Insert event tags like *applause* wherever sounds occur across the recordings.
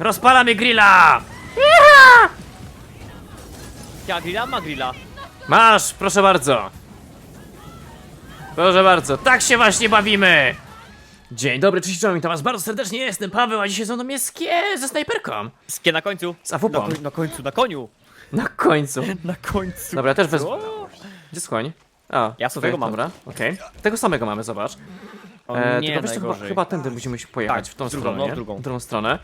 Rozpalamy grilla! Ja grilla ma grilla. Masz, proszę bardzo. Proszę bardzo, tak się właśnie bawimy! Dzień dobry, cześć, czołem, witam was bardzo serdecznie, jestem Paweł, a dzisiaj ze mną jest Skie ze snajperką. Skie na końcu. Z. Na, koń- na końcu, na koniu. Na końcu. *laughs* Na końcu. Dobra, też wezmę. O, Gdzie skłoń? A, Ja swojego mam. Dobra, okej. Tego samego mamy, zobacz. E, tylko wiesz co, chyba, chyba tędy musimy się pojechać, Tak, w tą w drugą, stronę, no, w nie? drugą. Drugą stronę.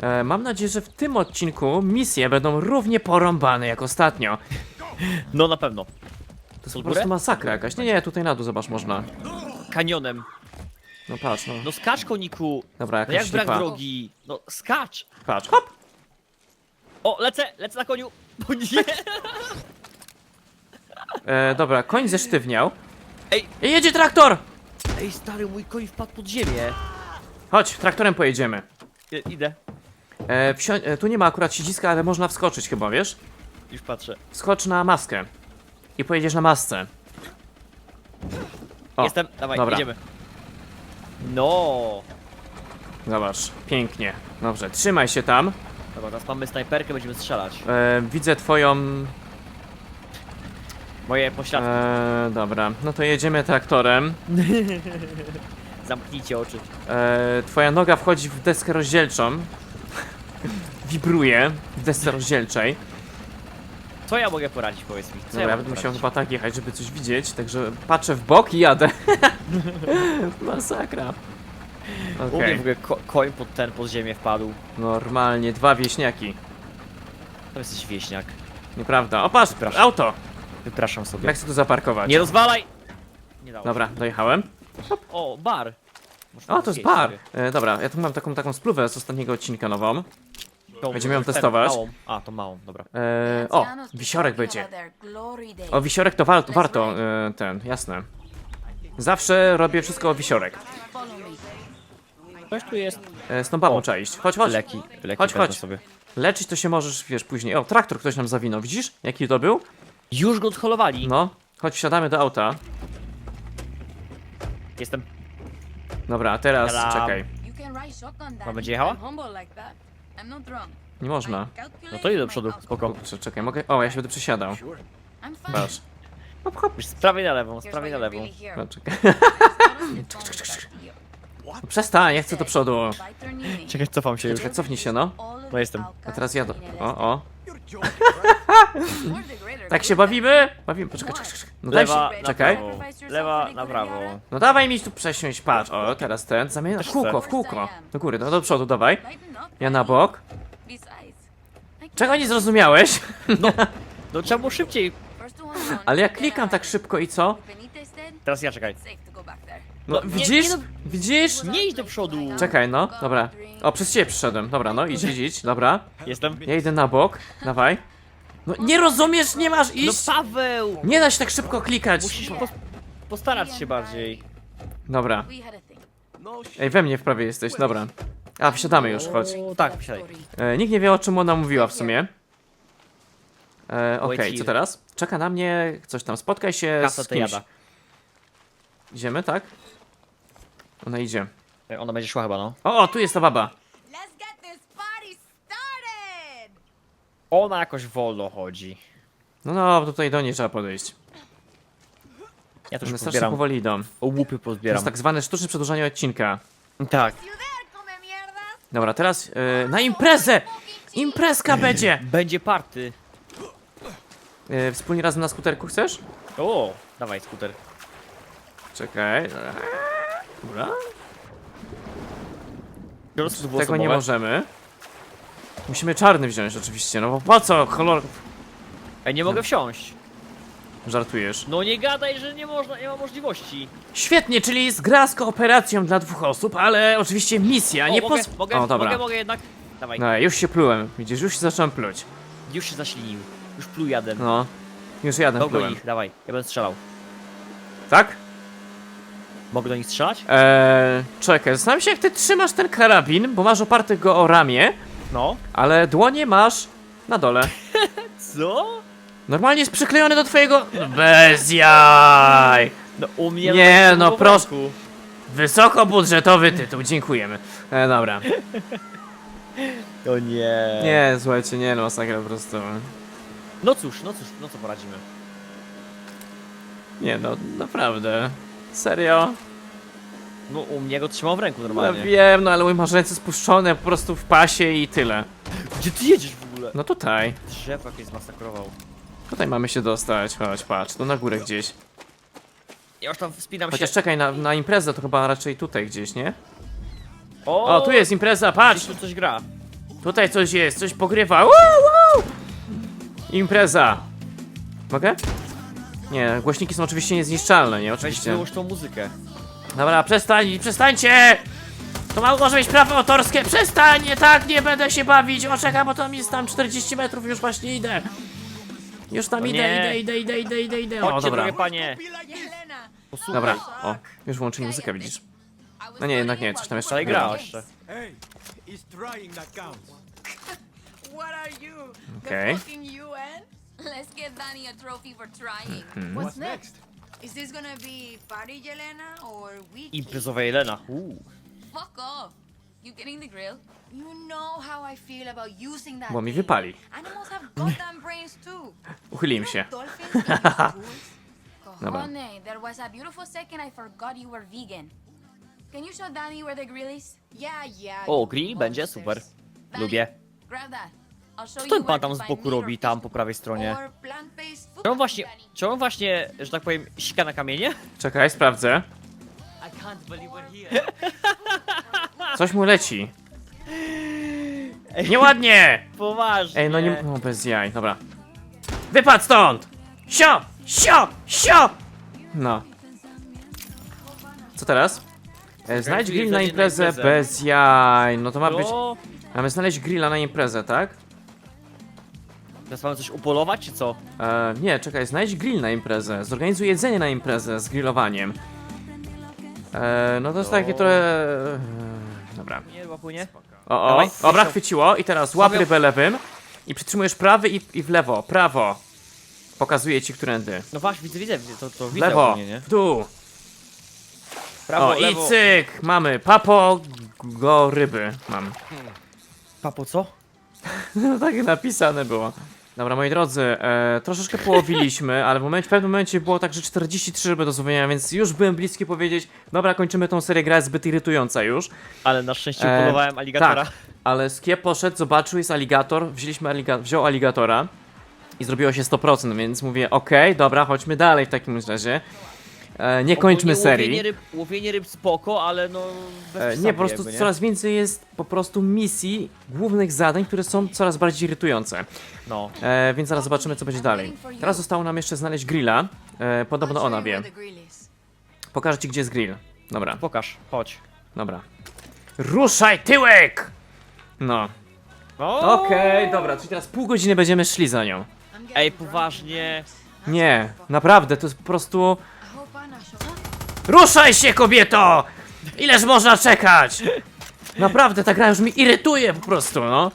E, mam nadzieję, że w tym odcinku misje będą równie porąbane jak ostatnio. No na pewno. To jest po górę? prostu masakra jakaś. Nie, nie, tutaj na dół, zobacz, można. Kanionem. No patrz, no. No skacz koniku. Dobra, No jakaś jak brak lipa. drogi. No skacz. Patrz, hop! O, lecę, lecę na koniu. *laughs* O nie. E, dobra, koń zesztywniał. Ej. Jedzie traktor! Ej stary, mój koń wpadł pod ziemię. Chodź, traktorem pojedziemy. I, idę. E, e, tu nie ma akurat siedziska, ale można wskoczyć chyba, wiesz? Już patrzę. Skocz na maskę. I pojedziesz na masce. O, Jestem, dawaj, dobra. jedziemy. No. Zobacz, pięknie. Dobrze, trzymaj się tam. Dobra, teraz mamy snajperkę, będziemy strzelać. E, widzę twoją... Moje pośladki. E, dobra, no to jedziemy traktorem. *laughs* Zamknijcie oczy. E, twoja noga wchodzi w deskę rozdzielczą. *laughs* Wibruje w desce rozdzielczej. Co ja mogę poradzić, powiedz mi? Co Dobra, ja mogę będę musiał poradzić? chyba tak jechać, żeby coś widzieć, także patrzę w bok i jadę. *laughs* Masakra. Okej, w ogóle ko koń pod ten, pod ziemię wpadł. normalnie, dwa wieśniaki. To jesteś wieśniak. Nieprawda. O, patrz, Przepraszam. auto! Wypraszam sobie. Jak chcę tu zaparkować? Nie rozwalaj! Nie dało Dobra, dojechałem. O, bar. Można O, to jest zjeść bar. sobie. E, dobra, ja tu mam taką, taką spluwę z ostatniego odcinka nową. Tą- Będziemy ją testować. Małą. A, to małą, dobra. E, o, wisiorek będzie. O, wisiorek to wa warto, e, ten, jasne. Zawsze robię wszystko o wisiorek. Coś tu jest. E, z tą babą trzeba iść. Chodź, chodź. Leki, leki Chodź, wezmę chodź. sobie. Leczyć to się możesz, wiesz, później. O, traktor ktoś nam zawinął, widzisz? Jaki to był? Już go odholowali. No, chodź, wsiadamy do auta. Jestem. Dobra, a teraz, Hello. czekaj. Ma będzie jechała? Nie można. No to idę do przodu, spoko. Kurczę, czekaj, mogę... O, ja się będę przesiadał. Patrz. Hop, hop. Już z prawej na lewą, z prawej na lewą. No, czekaj. *laughs* No, przestań, ja chcę do przodu. Czekaj, cofam się już. Czekaj, cofnij się, no. No jestem. A teraz ja do... O, o. *laughs* Tak się bawimy? Bawimy, poczekaj, czekaj, czekaj. No daj Lewa się, na czekaj. prawo. Lewa na prawo. No dawaj mi tu przesiąść, patrz. O, teraz ten, zamieniam w kółko, w kółko. Do góry, no do przodu, dawaj. Ja na bok. Czego nie zrozumiałeś? *laughs* No trzeba było szybciej. Ale ja klikam tak szybko i co? Teraz ja czekaj. No, nie, widzisz? nie no- Widzisz? Nie idź do przodu. Czekaj, no, dobra. O, przez ciebie przyszedłem. Dobra, no, idź, idź, idź, dobra. Jestem. Ja idę na bok, dawaj. No, nie rozumiesz, nie masz No iść! Paweł! Nie da się tak szybko klikać. Musisz pos postarać się bardziej. Dobra. Ej, we mnie w prawie jesteś, dobra. A, wsiadamy już, chodź. O, tak, wsiadaj. E, nikt nie wie, o czym ona mówiła w sumie. E, Okej, Wait co here. teraz? Czeka na mnie coś tam, spotkaj się Kasa z to kimś. jada. Idziemy, tak? Ona idzie. E, Ona będzie szła chyba, no. O, o, tu jest ta baba. Let's get this party started! Ona jakoś wolno chodzi. No, no, tutaj do niej trzeba podejść. Ja też One strasznie pozbieram. powoli idą. O łupy To pozbieram. jest tak zwane sztuczne przedłużanie odcinka. tak. You there, come mierdas? Dobra, teraz e, na imprezę! Imprezka *laughs* będzie! Będzie party. E, wspólnie razem na skuterku chcesz? O, dawaj skuter. Czekaj. Dobra. Biorąc Tego nie osobowe. możemy. Musimy czarny wziąć oczywiście, no bo po co kolor... Ej, nie mogę wsiąść. Żartujesz. No nie gadaj, że nie można, nie ma możliwości. Świetnie, czyli jest gra z kooperacją dla dwóch osób, ale oczywiście misja, O, nie mogę, pos... mogę, o, dobra. mogę, mogę jednak. Dawaj, No, już się plułem, widzisz, już się zacząłem pluć. już się zaślinił. Już pluł jadę. No, już jadę plułem. ich, dawaj, ja będę strzelał. Tak? Mogę do nich strzelać? Eee, czekaj, zastanawiam się jak ty trzymasz ten karabin, bo masz oparty go o ramię, No. ale dłonie masz na dole. *laughs* Co? Normalnie jest przyklejony do twojego... Bez jaj! No u mnie Nie, na no po proszę. ręku. Wysokobudżetowy tytuł, dziękujemy. E, dobra. *laughs* O nie. Nie, słuchajcie, nie no, masakra po prostu. No cóż, no cóż, no co poradzimy. Nie no, naprawdę. Serio? No u mnie go trzymał w ręku No normalnie. wiem, no ale mój masz ręce spuszczone po prostu w pasie i tyle. Gdzie ty jedziesz w ogóle? No tutaj. Drzewo jakieś zmasakrował. Tutaj mamy się dostać. Chodź, patrz, tu na górę gdzieś. Ja już tam wspinam Chociaż się. czekaj, na, na imprezę to chyba raczej tutaj gdzieś, nie? O, O, tu jest impreza, patrz! Gdzieś tu coś gra. Tutaj coś jest, coś pogrywa. Woo, woo! Impreza. Mogę? Nie, głośniki są oczywiście niezniszczalne, nie? Weź Oczywiście. wyłóż tą muzykę. Dobra, przestań, przestańcie! To ma, może mieć prawo autorskie. Przestań, nie tak, nie będę się bawić. O, czekaj, bo tam jest tam 40 metrów, już właśnie idę. Już tam idę, nie. idę, idę, idę, idę, idę, idę. O, Chodźcie, dobra. drogie panie. Posłuchaj. Dobra, o, już włączyli muzykę, widzisz. No nie, jednak nie, coś tam jeszcze Tutaj gra. jeszcze. Hey, he's trying that counts. *laughs* what are Let's give Danny a trophy for trying. What's next? Is this gonna be party Jelena or wiki? Imprezowa Jelena. Uuu. Fuck off. You getting the grill? You know how I feel about using that Bo mi thing. wypali. Animals have goddamn brains too. *laughs* Uchyliłem się. Dolphins *laughs* tools. Dobra. Cojones, there was a beautiful second I forgot you were vegan. Can you show Danny where the grill is? Yeah, yeah. O, you grill będzie monsters. super. Danny, Lubię. Grab that. Co ten pan tam z boku robi, tam po prawej stronie? Czy on właśnie, czy on właśnie, że tak powiem, sika na kamienie? Czekaj, sprawdzę. *laughs* Coś mu leci. Nieładnie! Poważnie. Ej, no nie... No, bez jaj, dobra. Wypadł stąd! Sio! Sio! Sio! No. Co teraz? E, znajdź grill na imprezę bez jaj. No to ma być... No, Mamy znaleźć grilla na imprezę, tak? Teraz mamy coś upolować, czy co? E, nie, czekaj, znajdź grill na imprezę. Zorganizuj jedzenie na imprezę z grillowaniem. E, no to jest takie trochę... E, dobra. Nie, chyba płynie. O, o, Dawaj, dobra, chwyciło i teraz łap Stawiam- rybę lewym i przytrzymujesz prawy i, i w lewo, prawo. Pokazuję ci, którędy. No właśnie, widzę, widzę, widzę, to, to W widzę lewo, ogólnie, nie? w dół. Prawo, o, i lewo. cyk, mamy papo go ryby. Mam. Papo, co? *laughs* No tak napisane było. Dobra, moi drodzy, e, troszeczkę połowiliśmy, ale w, momencie, w pewnym momencie było tak, że 43 ryby do złowienia, więc już byłem bliski powiedzieć, dobra, kończymy tą serię, gra jest zbyt irytująca już. Ale na szczęście E, upolowałem aligatora. Tak, ale Skie poszedł, zobaczył, jest aligator, wzięliśmy aliga wziął aligatora i zrobiło się 100%, więc mówię, okej, dobra, chodźmy dalej w takim razie. E, nie kończmy Ogólnie serii. Łowienie ryb, łowienie ryb spoko, ale no... bez E, przesady nie, po prostu jakby, nie? coraz więcej jest po prostu misji, głównych zadań, które są coraz bardziej irytujące. No. E, więc zaraz zobaczymy, co będzie dalej. Teraz zostało nam jeszcze znaleźć grilla. E, podobno ona wie. Pokażę ci, gdzie jest grill. Dobra, Pokaż, chodź. dobra. Ruszaj tyłek! No. O! Okej, dobra, czyli teraz pół godziny będziemy szli za nią. Ej, poważnie. Nie, naprawdę, to jest po prostu... Ruszaj się, kobieto! Ileż można czekać? Naprawdę, ta gra już mi irytuje po prostu, no.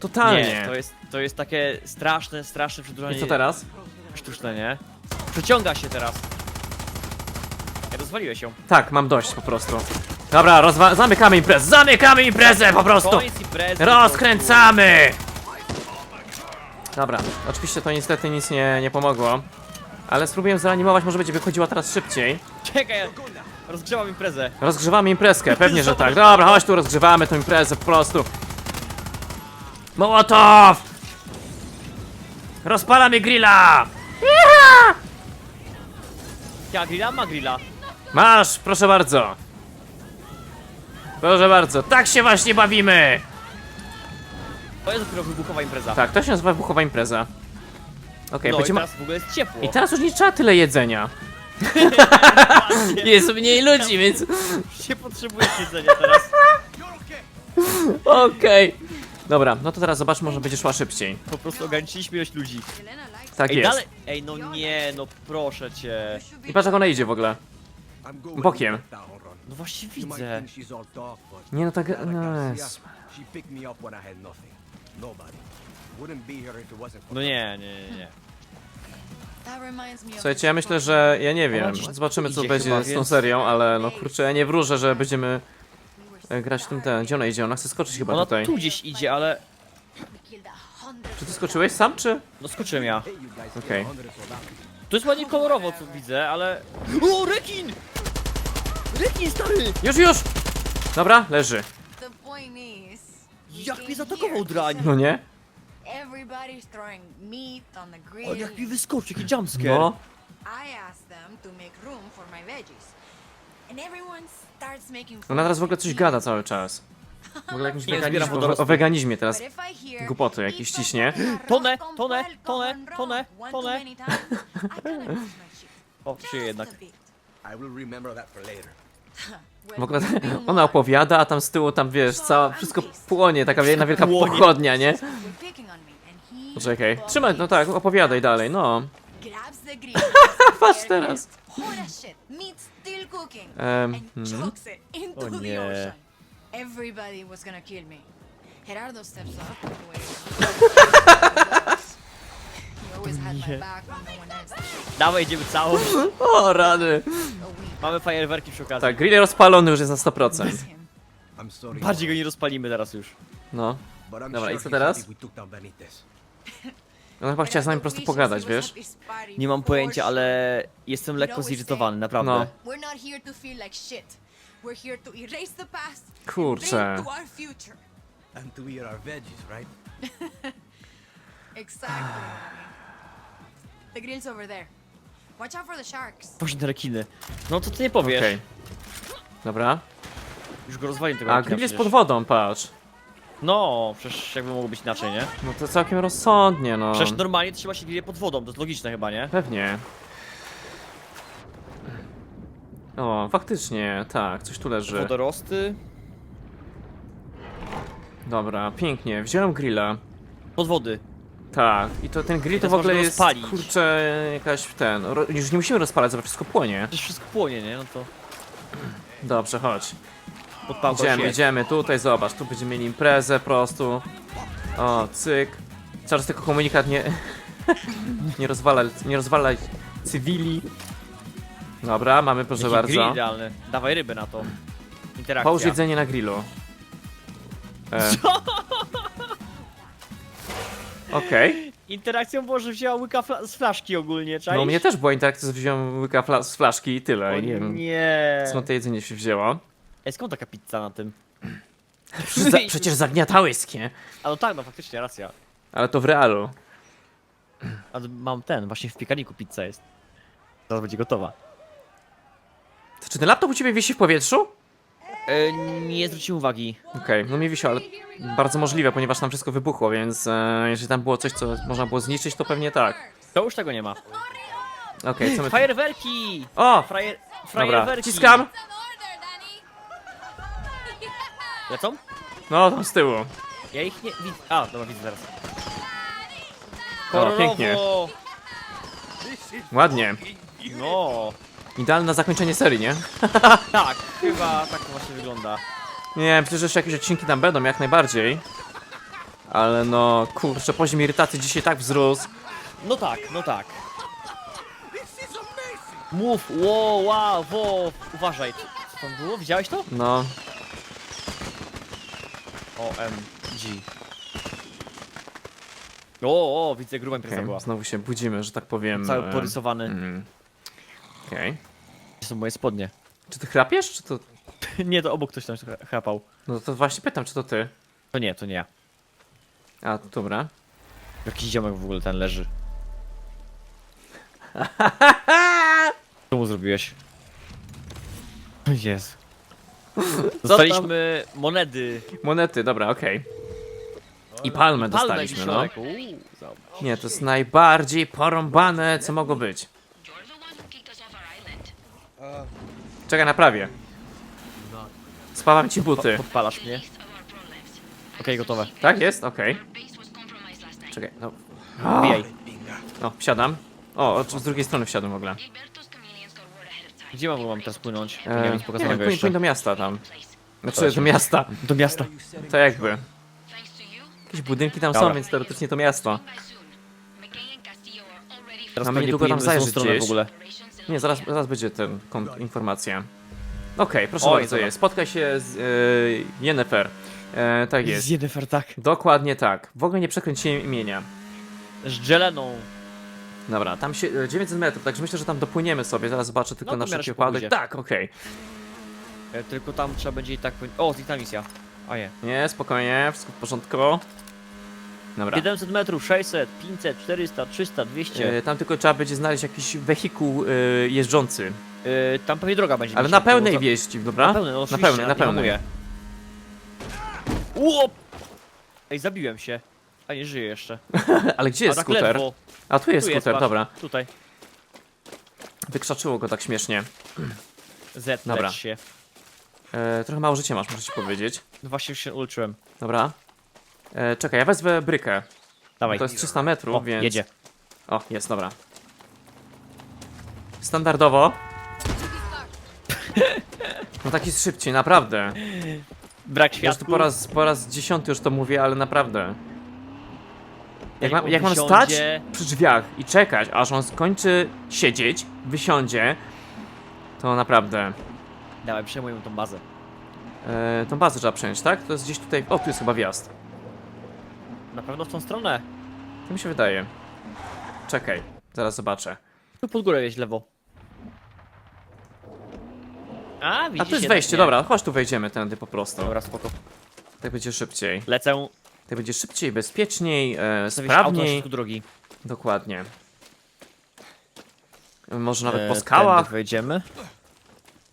Totalnie. Nie, to jest, to jest takie straszne, straszne przedłużanie I co teraz? sztuczne, nie? Przeciąga się teraz. Ej, rozwaliłeś ją. Tak, mam dość po prostu. Dobra, rozwa- zamykamy imprezę, zamykamy imprezę po prostu! Koniec imprezy. Rozkręcamy! Dobra, oczywiście to niestety nic nie, nie pomogło. Ale spróbuję zreanimować, może będzie wychodziła teraz szybciej. Czekaj, rozgrzewam imprezę. Rozgrzewamy imprezkę, pewnie, że tak. Dobra, chodź tu, rozgrzewamy tą imprezę po prostu. Mołotow! Rozpalamy grilla! Ja grilla, ma grilla. Masz, proszę bardzo. Proszę bardzo, tak się właśnie bawimy! To jest dopiero wybuchowa impreza. Tak, to się nazywa wybuchowa impreza. Okej, no będziemy... teraz w ogóle jest ciepło. I teraz już nie trzeba tyle jedzenia. *laughs* Jest mniej ludzi, więc się potrzebuje jedzenia teraz. *laughs* okej. Dobra, no to teraz zobaczmy, może będzie szła szybciej. Po prostu ograniczyliśmy ilość ludzi. Tak Ej, jest. dalej. Ej, no nie, no proszę cię. I patrz jak ona idzie w ogóle. Bokiem. No właśnie widzę. Nie no tak... No, jest. Wouldn't be here if it wasn't for No nie, nie, nie, Słuchajcie, ja myślę, że... Ja nie wiem. Zobaczymy co idzie będzie chyba, z tą więc- serią, ale no kurczę, ja nie wróżę, że będziemy e, grać w tym ten. Gdzie ona idzie? Ona chce skoczyć chyba Ona tutaj. tu gdzieś idzie, ale... Czy ty skoczyłeś sam, czy? No skoczyłem ja. Hey, you guys Okay. Tu jest ładnie kolorowo, co widzę, ale... O, rekin! Rekin, stary! Już, już! Dobra, leży. Jak mnie zaatakował drań. No nie? Everybody's throwing meat on the grill. O, jaki jumpscare. No. I asked them to make room for my veggies. And everyone starts making Ona teraz w ogóle coś gada cały czas. *laughs* W ogóle jakimś Nie, zbieram o, o weganizmie teraz. Głupoty jakieś "Eat the ciśnie. Tonę, tonę, tonę, tonę, tonę. O, przyje jednak. I will remember that for later. W ogóle *laughs* *laughs* ona on. opowiada, a tam z tyłu tam wiesz, cała, wszystko płonie, taka jedna wielka Płonie. pochodnia, nie? Were picking on me and he Poczekaj. Trzymaj, no tak, opowiadaj dalej, no. *laughs* Patrz teraz. Em, and mhm. chucks it into O the nie. ocean. Everybody was gonna kill me. Gerardo steps up. *laughs* He always had my back when no one else did. Dawaj, idziemy całą. *laughs* O, rany. A week. Mamy fajerwerki przy okazji. Tak, grill rozpalony już jest na 100%. Him. I'm sorry. Bardziej go nie rozpalimy teraz już. No. But I'm Dobra, sure i co he's teraz? happy we took down Benitez. Ona chyba chciała z nami po prostu pogadać, wiesz? Nie mam pojęcia, ale jestem lekko zirytowany, naprawdę. No. Kurczę. And to eat our veggies, right? *laughs* Exactly. the grill's over there. Watch out for the sharks. Właśnie te rekiny. No to ty nie powiesz. Okej. Dobra. Już go rozwaliłem tego A rekina grill jest przecież. pod wodą, patrz. No, przecież jakby mogło być inaczej, nie? No to całkiem rozsądnie, no. Przecież normalnie trzyma się grille pod wodą, to jest logiczne chyba, nie? Pewnie. O, faktycznie, tak, coś tu leży. Wodorosty. Dobra, pięknie. Wziąłem grilla. Pod wody. Tak, i to ten grill to w ogóle można jest, rozpalić. kurczę, jakaś ten, ro, już nie musimy rozpalać, zobacz, wszystko płonie. Przecież wszystko płonie, nie? No to Dobrze, chodź. Podpałka Idziemy, się. idziemy, tutaj zobacz, tu będziemy mieli imprezę po prostu. O, cyk. Cały czas tylko komunikat nie... *laughs* nie rozwalaj, nie rozwalaj cywili. Dobra, mamy, proszę Jaki grill bardzo. idealny. Dawaj ryby na to. Interakcja. Połóż jedzenie na grillu. E. *laughs* Okej. Interakcją było, że wzięła łyka fla z flaszki ogólnie, czaisz? No u mnie też była interakcja, że wziąłem łyka fla z flaszki i tyle. O i nie wiem, nie. skąd to jedzenie się wzięło. Ej, skąd taka pizza na tym? Przecież, za, przecież zagniatałyskie. A no tak, no faktycznie, racja. Ale to w realu. A mam ten, właśnie w piekaniku pizza jest. Zaraz będzie gotowa. To czy ten laptop u ciebie wisi w powietrzu? E, nie zwróciłem uwagi. Okej, no mi wisi, ale bardzo możliwe, ponieważ tam wszystko wybuchło, więc e, jeżeli tam było coś, co można było zniszczyć, to pewnie tak. To już tego nie ma. Okej, co my tu... Fajerwerki! O! Frajer... Dobra, Frajerwerki! wciskam! Lecą? No, tam z tyłu. Ja ich nie widzę. A, dobra, widzę teraz. O, pięknie. Kolorowo! Ładnie. No, Idealne zakończenie serii, nie? *laughs* tak, chyba tak to właśnie wygląda. Nie, że jeszcze jakieś odcinki tam będą, jak najbardziej. Ale no, kurczę, poziom irytacji dzisiaj tak wzrósł. No tak, no tak. Mów, wow, wow, wow, uważaj. Co tam było? Widziałeś to? No, OMG. O, o, widzę, gruba impreza była. znowu się budzimy, że tak powiem. Cały e, porysowany. mm. Okej. Gdzie są moje spodnie? Czy ty chrapiesz, czy to... *laughs* nie, to obok ktoś tam chra- chrapał. No to właśnie pytam, czy to ty? To nie, to nie ja. A, dobra. Jakiś ziomek w ogóle ten leży. *laughs* Co mu zrobiłeś? Jezu. Dostaliśmy monedy. Monety, dobra, okej. I palmę dostaliśmy, no. Nie, to jest najbardziej porąbane, co mogło być. Czekaj, naprawię. Spawam ci buty. Podpalasz mnie. Okej, gotowe. Tak jest? Okej. Czekaj, no. O, Bijaj. o, wsiadam. O, o, z drugiej strony wsiadłem w ogóle. Gdzie mam, mam teraz płynąć? Tu E, nie mam nic nie pokazanego jeszcze. płyń do miasta tam. Znaczy, do miasta. Do miasta. To jakby. Jakieś budynki tam są, Dobra. więc teoretycznie to miasto. Teraz Mamy pewnie niedługo tam płyniemy w zajrzeć stronę gdzieś. w ogóle. Nie, zaraz, zaraz będzie ten kon- informacja. Okej, proszę Oj, bardzo, dobra. jest. Spotkaj się z yy, Yennefer. E, tak jest. Z Jennifer, tak. Dokładnie tak. W ogóle nie przekręciłem imienia. Z Jeleną. Dobra, tam się e, 900 metrów, także myślę, że tam dopłyniemy sobie. Zaraz zobaczę tylko No, to na miarę szybko pójdzie. Tak, okej. E, Tylko tam trzeba będzie i tak... O, zniknęła misja. A nie. Nie, spokojnie, wszystko w porządku. Dobra. 700 metrów, 600, 500, 400, 300, 200. E, tam tylko trzeba będzie znaleźć jakiś wehikuł e, jeżdżący. E, tam pewnie droga będzie. Ale dzisiaj, na pełnej bo to- wieści, dobra? Na pełnej, no na oczywiście, pełnej, na nie pełnej. hamuję. Łop! Ej, zabiłem się. A nie żyję jeszcze. *laughs* Ale gdzie jest A tak skuter? ledwo. A tu jest Tu skuter, patrz. dobra. Tutaj. Wykrzaczyło go tak śmiesznie. Z Dobra. się. E, trochę mało życia masz, muszę ci powiedzieć. No właśnie już się uleczyłem. Dobra. E, czekaj, ja wezmę brykę. Dawaj. To jest 300 metrów, o, więc... jedzie. O, jest, dobra. Standardowo. No tak jest szybciej, naprawdę. Brak Już światła. po raz, po raz dziesiąty już to mówię, ale naprawdę. Jak, ma, jak mam stać przy drzwiach i czekać, aż on skończy siedzieć, wysiądzie, to naprawdę. Dawaj, przejmujemy tą bazę. E, tą bazę trzeba przejąć, tak? To jest gdzieś tutaj. O, tu jest chyba wjazd. Na pewno w tą stronę. Tak mi się wydaje. Czekaj, zaraz zobaczę. Tu pod górę jest lewo. A, A widzisz tu jest wejście, nie. dobra, chodź tu wejdziemy tędy po prostu. Dobra, spoko. Tak będzie szybciej. Lecę. Tak będzie szybciej, bezpieczniej, e, Stawić auto na sprawniej. środku drogi. Dokładnie. Może nawet E, po skałach. wejdziemy.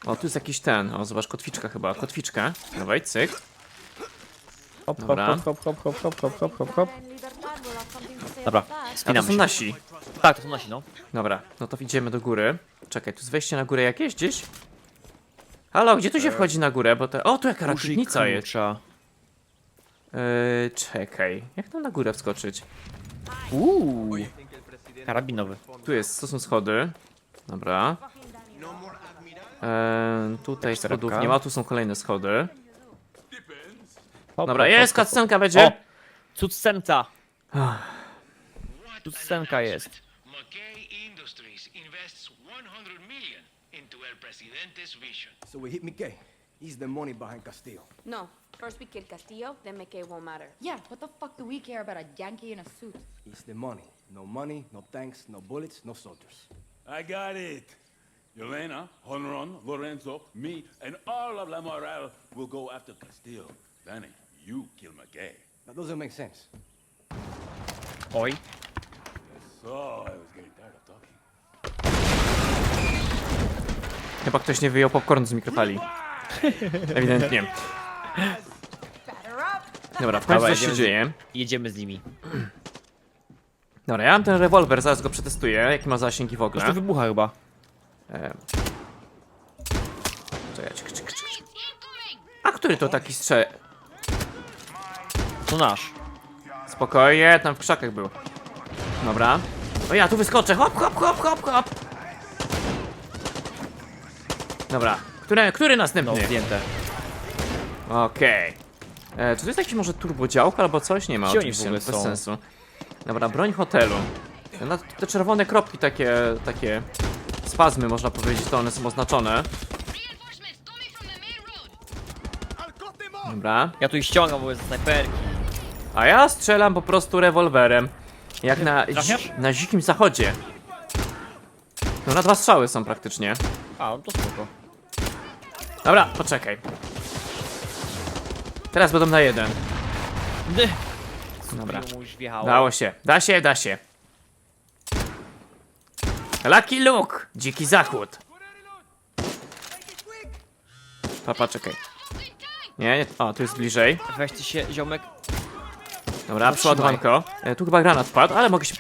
O, tu jest jakiś ten. O, zobacz, kotwiczka chyba. Kotwiczka. Dawaj, cyk. Hop, hop, Dobra. hop, hop, hop, hop, hop, hop, hop, hop, hop. Dobra, A to są się. nasi. Tak, to są nasi, no. Dobra, no to idziemy do góry. Czekaj, tu jest wejście na górę jakieś gdzieś? Halo, gdzie tu się wchodzi na górę? Bo te... O, tu jaka rakietnica jest. Klucza. Yy, czekaj. Jak tam na górę wskoczyć? Uuu. Karabinowy. Tu jest, to są schody. Dobra. Eee, tutaj Czterka. schodów nie ma, tu są kolejne schody. Hop, Dobra, hop, jest, hop, hop. cutscenka będzie. O! Cutscenka. Cutscenka jest. McKay Industries invests 100 million into El Presidente's vision. So we hit Mickey. He's the money behind Castillo. No. First we kill Castillo, then McKay won't matter. Yeah, what the fuck do we care about a Yankee in a suit? It's the money. No money, no tanks, no bullets, no soldiers. I got it. Yelena, Honron, Lorenzo, me, and all of La Moral will go after Castillo. Danny, you kill McKay. That doesn't make sense. Oj. So I was getting tired of talking. Chyba ktoś nie wyjął popcorn z mikrofali. Ewidentnie. Dobra, w końcu Dawaj, coś się jedziemy z- dzieje. Jedziemy z nimi. Dobra, ja mam ten rewolwer, zaraz go przetestuję, jaki ma zasięgi w To ogóle. to wybucha chyba. Eee. Czekaj, czyk, czyk. A który to taki strze... To nasz. Spokojnie, tam w krzakach był. Dobra. O ja tu wyskoczę, hop, hop, hop, hop, hop. Dobra, który, który No, następny? zdjęte. Okej. E, Czy to jest jakiś może turbodziałka albo coś? Nie ma Gdzie oni oczywiście, w ogóle bez są? sensu. Dobra, broń hotelu. No, te czerwone kropki takie, takie spazmy można powiedzieć, to one są oznaczone. Dobra. Ja tu ich ściągam, bo jest snajperki. A ja strzelam po prostu rewolwerem. Jak na, Trafiasz? na dzikim zachodzie. No na dwa strzały są praktycznie. A, no to spoko. Dobra, poczekaj. Teraz będą na jeden. Dobra. Dało się, da się, da się. Lucky Luke, dziki zachód. Papa, czekaj. Nie, nie, o, tu jest bliżej. Weź ty się, ziomek. Dobra, przeładowanko. E, tu chyba granat wpadł, ale mogę się...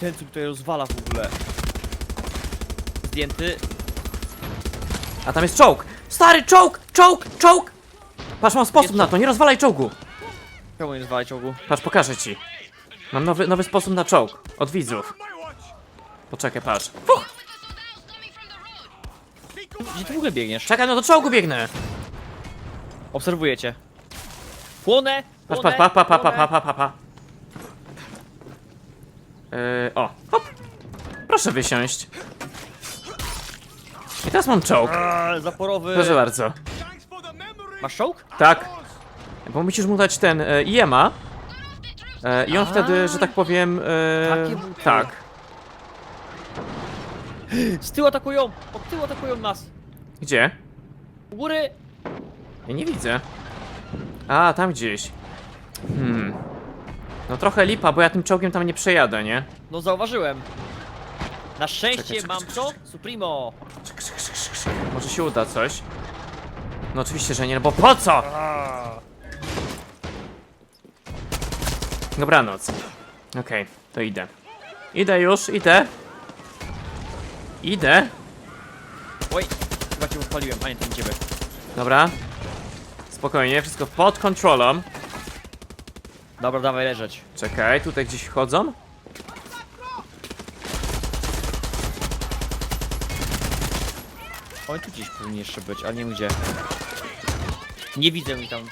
Ten co tutaj rozwala w ogóle. Zdjęty. A tam jest czołg! Stary, czołg, czołg, czołg! Patrz, mam sposób Jest na to, nie rozwalaj czołgu. Czemu nie rozwalać czołgu? Patrz, pokażę ci. Mam nowy, nowy sposób na czołg. Od widzów. Poczekaj, patrz. Fuch, Gdzie ty w ogóle biegniesz? czekaj, no do czołgu biegnę. Obserwuję cię. Płonę! Patrz, płonę, patrz, pa, pa, pa, pa, płonę. pa, pa, pa. Yy, o, hop. Proszę wysiąść. I teraz mam czołg. Eee, zaporowy. Proszę bardzo. Masz czołg? Tak. Bo musisz mu dać ten e, IEMA. E, I on wtedy, że tak powiem. E, Takie buty. tak. *gasps* Z tyłu atakują! Od tyłu atakują nas! Gdzie? U góry! Ja nie widzę. A, tam gdzieś. Hmm. No trochę lipa, bo ja tym czołgiem tam nie przejadę, nie? No zauważyłem. Na szczęście Czekaj, czekaj, mam czekaj, co? Supremo! Może się uda coś. No oczywiście, że nie, no bo po co? Dobranoc. Okej, to idę. Idę już, idę. Idę. Oj, chyba cię odpaliłem, a nie, to nie ciebie. Dobra. Spokojnie, wszystko pod kontrolą. Dobra, dawaj leżeć. Czekaj, tutaj gdzieś chodzą? Oj, tu gdzieś powinien jeszcze być, ale nie wiem gdzie. Nie widzę mi tam.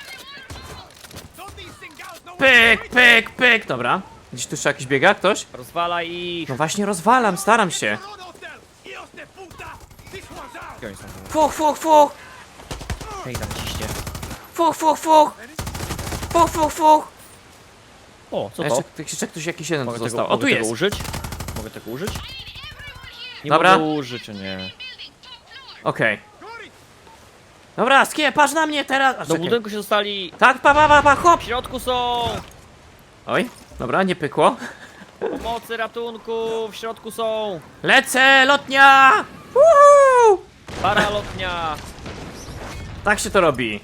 Pyk, pyk, pyk. Dobra. Gdzieś tu jeszcze jakiś biega, ktoś? Rozwala ich! No właśnie rozwalam, staram się. Gdzie oni są? Fuch, fuch, fuch. Hej, tam ciśnie. Fuch, fuch, fuch. Fuch, fuch, fuch. O, co to? Jeszcze, jeszcze ktoś jakiś jeden tu Mogę tego, został. O, mogę tu tego jest. użyć? Mogę tego użyć? Nie Dobra. mogę użyć, nie. Okej. Dobra, skie, patrz na mnie teraz. A, Do czekaj. budynku się dostali! Tak, pa, pa, pa, pa, hop. W środku są! Oj, dobra, nie pykło. Pomocy, ratunku! W środku są! Lecę, lotnia! Woohoo! Paralotnia! Tak się to robi.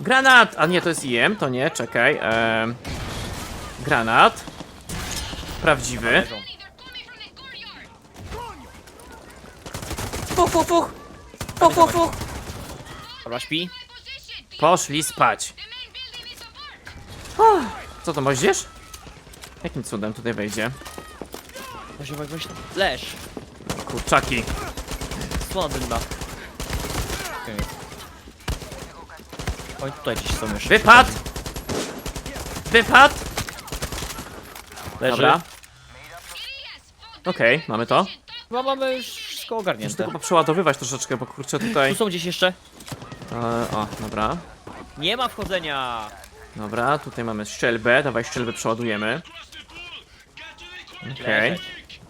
Granat! A nie, to jest IM, to nie, czekaj. em, granat. Prawdziwy. Leżą. Fuch, fuch, fuch. Fuch, fuch, fuch. Dobra, śpi. Poszli spać. Uff, Co to, moździerz? Jakim cudem tutaj wejdzie? Weź, weź, weź. Leż! Kurczaki. Słona dymna. Okej. Oj, tutaj gdzieś są jeszcze. Wypad! Wypad! Leży. Dobra. Okej, mamy to. Chyba mamy już wszystko Muszę ogarnięte. tylko przeładowywać troszeczkę, bo kurczę tutaj... Tu są gdzieś jeszcze? E, o, dobra. Nie ma wchodzenia! Dobra, tutaj mamy strzelbę, dawaj strzelbę przeładujemy. Okej. Leżeć.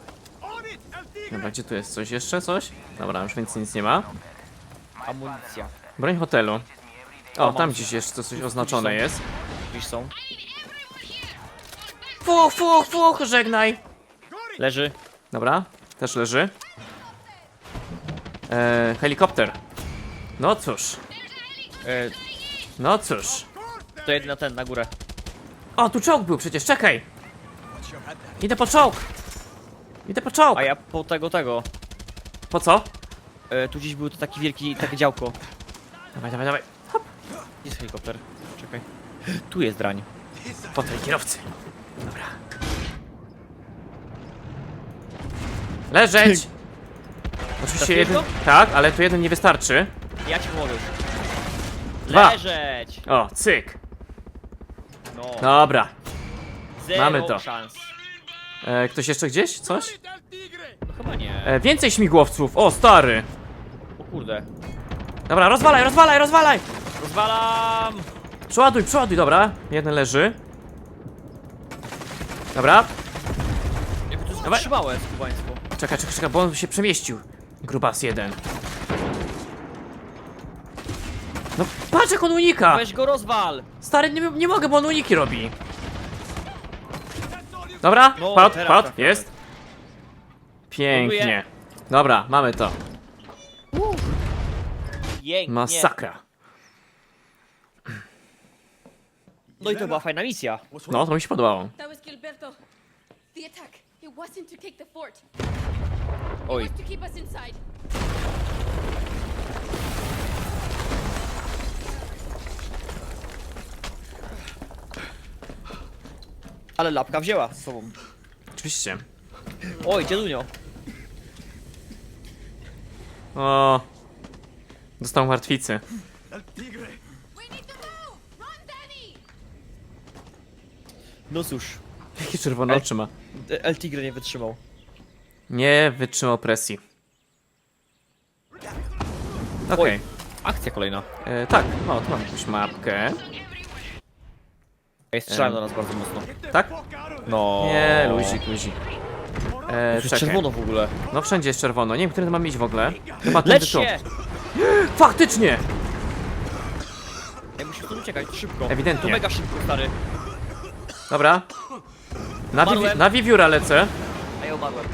Dobra, gdzie tu jest coś jeszcze? Coś? Dobra, już więcej nic nie ma. Amunicja. Broń hotelu. O, tam gdzieś jeszcze coś oznaczone jest. Gdzieś są. Fuch, fuch, fuch, żegnaj! Leży. Dobra, też leży. E, helikopter. No cóż, E, no cóż. to jeden na ten, na górę. O, tu czołg był przecież, czekaj! Idę po czołg! Idę po czołg! A ja po tego, tego. Po co? E, tu gdzieś był to taki wielki, takie działko. Dawaj, dawaj, dawaj. Gdzie jest helikopter? Czekaj. Tu jest drań. Po tej kierowcy. Dobra. Leżeć! Oczywiście Trafiłeś jeden... go? Tak, ale tu jeden nie wystarczy. Ja ci pomogę już. Dwa. Leżeć! O, cyk. No. Dobra. Zero mamy to. szans. E, ktoś jeszcze gdzieś? Coś? No chyba nie. E, więcej śmigłowców. O, stary. O kurde. Dobra, rozwalaj, rozwalaj, rozwalaj! Rozwalam! Przeładuj, przeładuj, dobra. Jeden leży. Dobra. Jak to Dawaj. trzymałe skubaństwo. Czekaj, czekaj, czekaj, bo on się przemieścił. Grubas jeden. No patrz jak on unika! Weź go rozwal! Stary, nie, nie mogę, bo on uniki robi. Dobra, No, padł, teraz padł, trafiamy. jest. Pięknie. Dobra, mamy to. Pięknie. Masakra. No i to była fajna misja. No, to mi się podobało. That was Gilberto. The attack. It wasn't to take the fort. Oj. Ale lapka wzięła z sobą. Oczywiście. Oj, dziadunio. O. Dostał martwicy. No cóż. Jakie czerwone oczy ma. El Tigre nie wytrzymał. Nie wytrzymał presji. Okej. Oj, Akcja kolejna. E, Tak, no tu mam jakąś mapkę. Ej, strzelają do nas bardzo mocno. Tak? No. Nie, luzik, luzik. E, Jest czekaj. czerwono w ogóle. No wszędzie jest czerwono. Nie wiem, który mam iść w ogóle. Chyba tędy Lecz tu. się! *gasps* Faktycznie! Ej, musimy tu uciekać, szybko. Ewidentnie. To mega szybko, stary. Dobra. Na, wi Umarłem. na wiewióra lecę. A ja umarłem.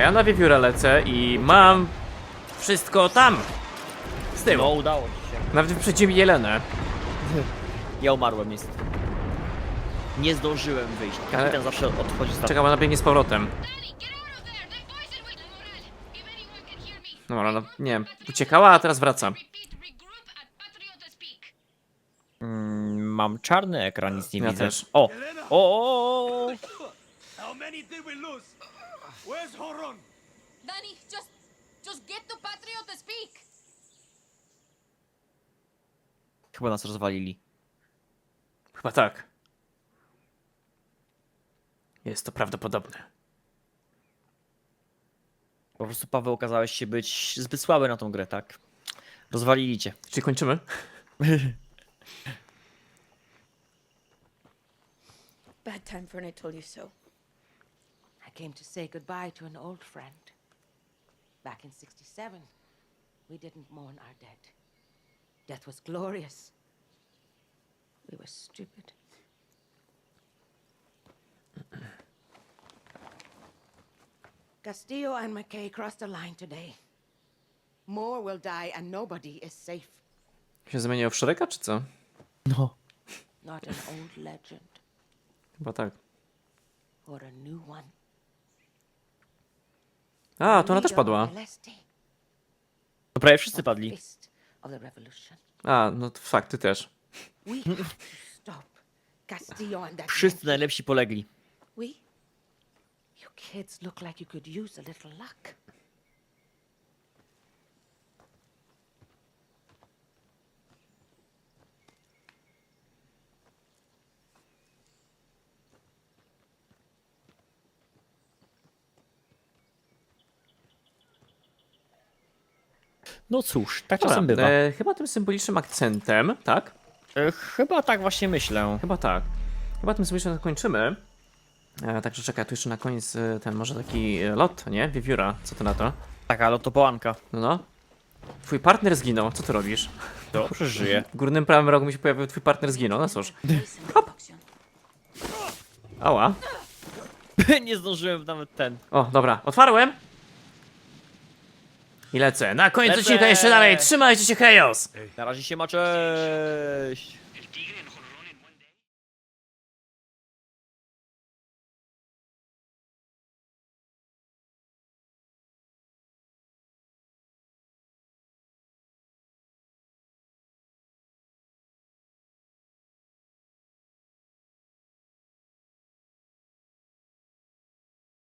A ja na wiewióra lecę i mam wszystko tam. Z tyłu. No, udało ci się. Nawet wyprzedziłem Jelenę. *laughs* Ja umarłem niestety. Nie zdążyłem wyjść. Kapitan Ale- zawsze odchodzi z Czekam, ona biegnie z powrotem. Danny, get out of there! That poison will... Moral, if anyone can hear me... Dobra, no nie wiem. Uciekała, a teraz wraca. Repeat, regroup at Patriota's Peak. Mm, mam czarny ekran, nic nie Ja widzę. też. O! O, o, o! How many did we lose? Where's Horon? Danny, just... Just get to Patriota's Peak! Chyba nas rozwalili. Chyba tak. Jest to prawdopodobne. Po prostu Paweł okazałeś się być zbyt słaby na tą grę, tak? Rozwalili cię. Czyli kończymy? Bad time for I told you so. I came to say goodbye to an old friend. Back in 67, we didn't mourn our dead. Death was glorious. We were stupid. *clears throat* Castillo and McKay crossed the line today. More will die and nobody is safe. Się zmieniło w Shreka, czy co? No. Not an old legend Chyba tak. or a new one. A, to ona też padła. To prawie wszyscy padli. A, no to fakt, ty też. Wszyscy najlepsi polegli. We? You kids look like you could use a little luck. No cóż, tak czasem bywa. e, chyba tym symbolicznym akcentem, tak? E, chyba tak właśnie myślę. Chyba tak. Chyba tym symbolicznym kończymy. E, także czekaj, tu jeszcze na koniec e, ten może taki e, lot, nie? Wiewióra, co ty na to? Taka lotopołanka. No no. Twój partner zginął, co ty robisz? To przeżyje. W górnym prawym rogu mi się pojawił twój partner zginął, no cóż. Action. Ała. *laughs* Nie zdążyłem nawet ten. O, dobra, otwarłem. I lecę. Na koniec Lecę. odcinka jeszcze dalej. Trzymajcie się, Chaos! Na razie się ma cześć.